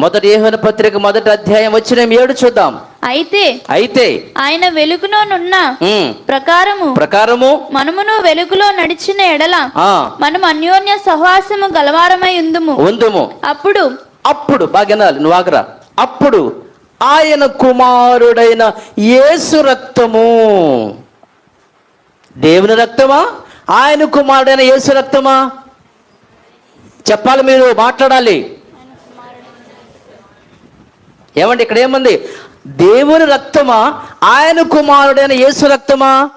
మొదటి యోహాను పత్రిక మొదటి అధ్యాయం వచ్చిన ఏడు చూద్దాం. అయితే అయితే ఆయన వెలుగులోనున్న ప్రకారము ప్రకారము మనమును వెలుగులో నడిచిన ఎడల ఆ. మనం అన్యోన్య సహవాసము గలవారమై ఉందుము. ఉందుము. అప్పుడు అప్పుడు బాగా నువ్వు ఆగరా. అప్పుడు ఆయన కుమారుడైన యేసు రక్తము. దేవుని రక్తమా? ఆయన కుమారుడైన యేసు రక్తమా? చెప్పాలి మీరు మాట్లాడాలి. ఏమండి ఇక్కడ ఏముంది? దేవుని రక్తమా? ఆయన కుమారుడైన యేసు రక్తమా?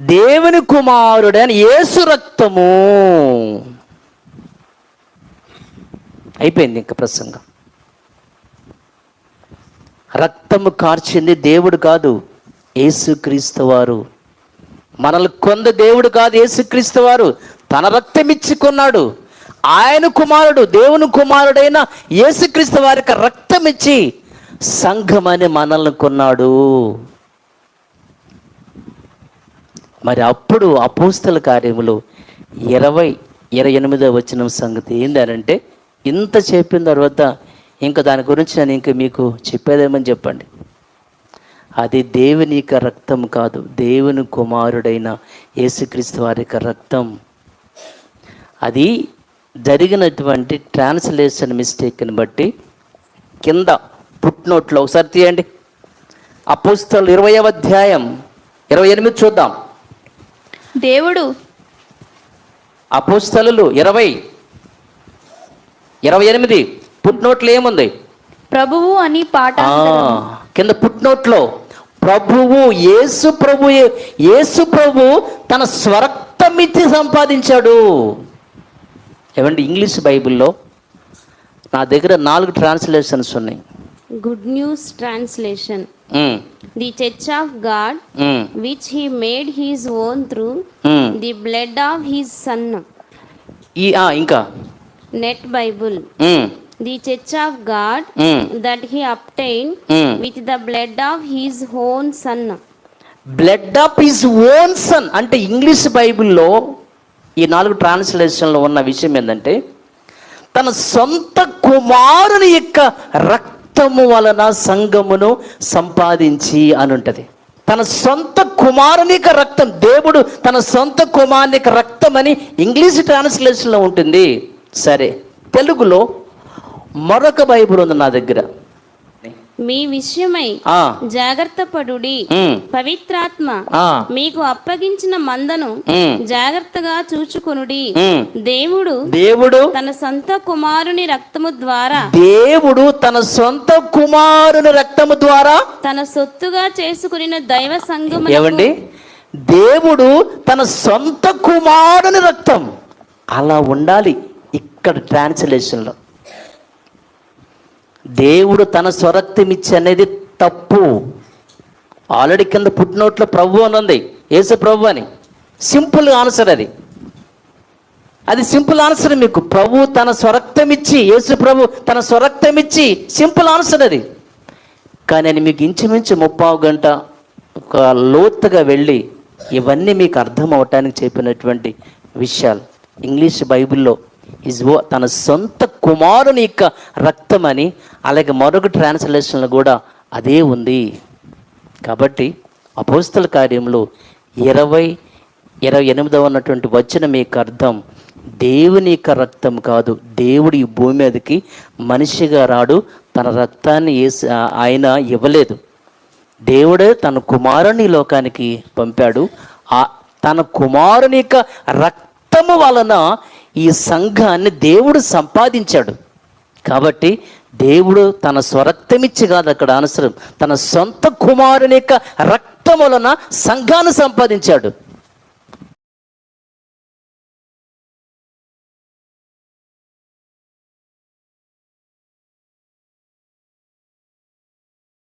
దేవుని కుమారుడైన యేసు రక్తము. అయిపోయింది ఇంకా ప్రసంగం. రక్తము కార్చింది దేవుడు కాదు యేసుక్రీస్తు వారు. మనల్ని కొంద దేవుడు కాదు యేసుక్రీస్తు వారు. తన రక్తం ఇచ్చుకున్నాడు ఆయన కుమారుడు దేవుని కుమారుడైన యేసుక్రీస్తు వారికి రక్తం ఇచ్చి సంఘమని మనల్ని కొన్నాడు. మరి అప్పుడు అపోస్తల కార్యములు ఇరవై ఇరవై ఎనిమిదో వచ్చిన సంగతి ఏంటంటే ఇంత చెప్పిన తర్వాత ఇంకా దాని గురించి నేను ఇంకా మీకు చెప్పేదేమని చెప్పండి. అది దేవుని యొక్క రక్తం కాదు దేవుని కుమారుడైన యేసుక్రీస్తు వారి యొక్క రక్తం. అది జరిగినటువంటి ట్రాన్స్లేషన్ మిస్టేక్ని బట్టి కింద పుట్నోట్లో ఒకసారి తీయండి. అపోస్తలు ఇరవయవ అధ్యాయం ఇరవై ఎనిమిది చూద్దాం. దేవుడు అపోస్తలు ఇరవై ఇరవై ఎనిమిది పుట్నోట్లో ఏముంది? ప్రభువు అని పాట కింద పుట్నోట్లో ప్రభువు యేసు ప్రభు యేసు ప్రభు తన స్వరక్తమిచ్చి సంపాదించాడు. ఏమంటే ఇంగ్లీష్ బైబిల్లో నా దగ్గర నాలుగు ట్రాన్స్లేషన్స్ ఉన్నాయి. Good news translation. The church of God which he made his own through the blood of his son. ఇంకా. NET Bible. The church of God that he obtain with the blood of his own son. Blood of his own son అంటే English బైబిల్లో ఈ నాలుగు ట్రాన్స్లేషన్లో ఉన్న విషయం ఏంటంటే తన సొంత కుమారుని యొక్క రక్తము వలన సంఘమును సంపాదించి అని ఉంటుంది తన సొంత కుమారుని యొక్క రక్తం దేవుడు తన సొంత కుమారుని యొక్క రక్తం అని ఇంగ్లీష్ ట్రాన్స్లేషన్లో ఉంటుంది. సరే తెలుగులో మరొక బైబుల్ ఉంది నా దగ్గర. మీ విషయమై జాగ్రత్త పడుడి పవిత్రాత్మ మీకు అప్పగించిన మందను జాగ్రత్తగా చూచుకొనుడి. దేవుడు దేవుడు తన సొంత కుమారుని రక్తము ద్వారా దేవుడు తన సొంత కుమారుని రక్తము ద్వారా తన సొత్తుగా చేసుకుని దైవ ఏమండి? దేవుడు తన సొంత కుమారుని రక్తం అలా ఉండాలి ఇక్కడ ట్రాన్స్లేషన్లో దేవుడు తన స్వరక్తిమిచ్చి అనేది తప్పు. ఆల్రెడీ కింద పుట్టినోట్లో ప్రభు అని ఉంది. యేసు ప్రభు అని. సింపుల్ ఆన్సర్ అది. అది సింపుల్ ఆన్సర్ మీకు. ప్రభు తన స్వరక్తం ఇచ్చి యేసు ప్రభు తన స్వరక్తమిచ్చి సింపుల్ ఆన్సర్ అది. కానీ నేను మీకు ఇంచుమించు ముప్పావు గంట ఒక లోతుగా వెళ్ళి ఇవన్నీ మీకు అర్థం అవటానికి చెప్పినటువంటి విషయాలు. ఇంగ్లీష్ బైబిల్లో ఇస్ తన సొంత కుమారుని యొక్క రక్తం అని అలాగే మరొక ట్రాన్స్లేషన్లో కూడా అదే ఉంది. కాబట్టి అపోస్తల కార్యంలో ఇరవై ఇరవై ఎనిమిదవ ఉన్నటువంటి వచ్చిన మీకు అర్థం దేవుని యొక్క రక్తం కాదు. దేవుడు ఈ భూమి మీదకి మనిషిగా రాడు తన రక్తాన్ని వేసి ఆయన ఇవ్వలేదు. దేవుడే తన కుమారుని ఈ లోకానికి పంపాడు. ఆ తన కుమారుని యొక్క రక్తము వలన ఈ సంఘాన్ని దేవుడు సంపాదించాడు. కాబట్టి దేవుడు తన స్వరక్తమిచ్చి కాదు అక్కడ అనసరం తన సొంత కుమారుని యొక్క రక్తం వలన సంఘాన్ని సంపాదించాడు.